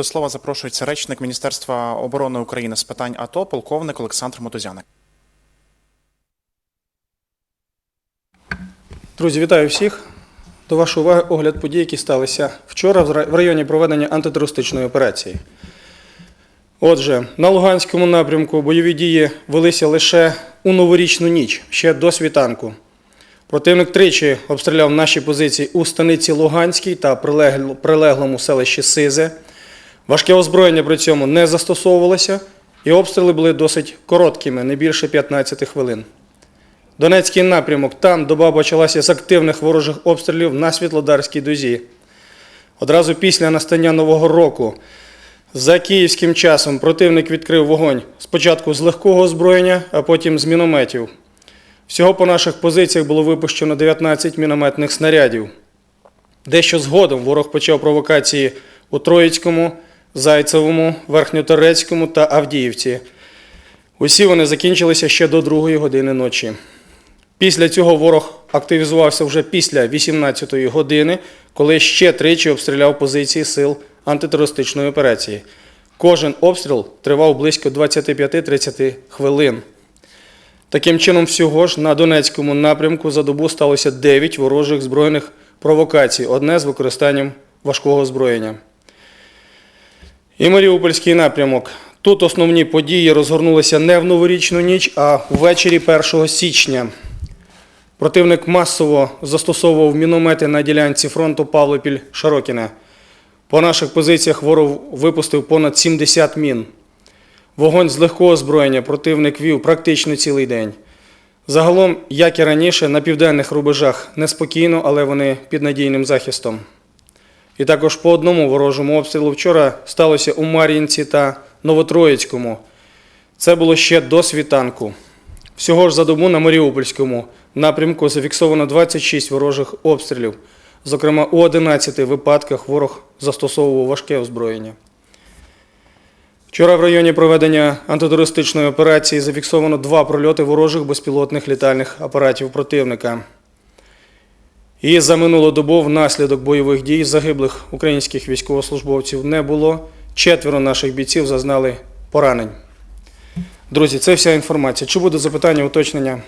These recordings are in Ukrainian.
До слова запрошується речник Міністерства оборони України з питань АТО, полковник Олександр Мотузяник. Друзі, вітаю всіх. До вашої уваги огляд подій, які сталися вчора в ра- районі проведення антитерористичної операції. Отже, на Луганському напрямку бойові дії велися лише у новорічну ніч, ще до світанку. Противник тричі обстріляв наші позиції у станиці Луганській та прилеглому селищі Сизе. Важке озброєння при цьому не застосовувалося, і обстріли були досить короткими, не більше 15 хвилин. Донецький напрямок. Там доба почалася з активних ворожих обстрілів на Світлодарській дозі. Одразу після настання Нового року за київським часом противник відкрив вогонь спочатку з легкого озброєння, а потім з мінометів. Всього по наших позиціях було випущено 19 мінометних снарядів. Дещо згодом ворог почав провокації у Троїцькому, Зайцевому, Верхньоторецькому та Авдіївці. Усі вони закінчилися ще до 2 години ночі. Після цього ворог активізувався вже після 18-ї години, коли ще тричі обстріляв позиції сил антитерористичної операції. Кожен обстріл тривав близько 25-30 хвилин. Таким чином, всього ж на Донецькому напрямку за добу сталося 9 ворожих збройних провокацій, одне з використанням важкого озброєння. І Маріупольський напрямок. Тут основні події розгорнулися не в новорічну ніч, а ввечері 1 січня. Противник масово застосовував міномети на ділянці фронту Павлопіль-Шарокіне. По наших позиціях ворог випустив понад 70 мін. Вогонь з легкого озброєння противник вів практично цілий день. Загалом, як і раніше, на південних рубежах неспокійно, але вони під надійним захистом. І також по одному ворожому обстрілу вчора сталося у Мар'їнці та Новотроїцькому. Це було ще до світанку. Всього ж за добу на Маріупольському напрямку зафіксовано 26 ворожих обстрілів. Зокрема, у 11 випадках ворог застосовував важке озброєння. Вчора в районі проведення антитерористичної операції зафіксовано два прольоти ворожих безпілотних літальних апаратів противника. І за минулу добу внаслідок бойових дій загиблих українських військовослужбовців не було. Четверо наших бійців зазнали поранень. Друзі, це вся інформація. Чи буде запитання, уточнення?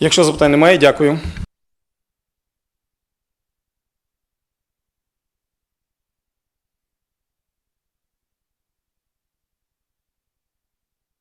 Якщо запитань немає, дякую.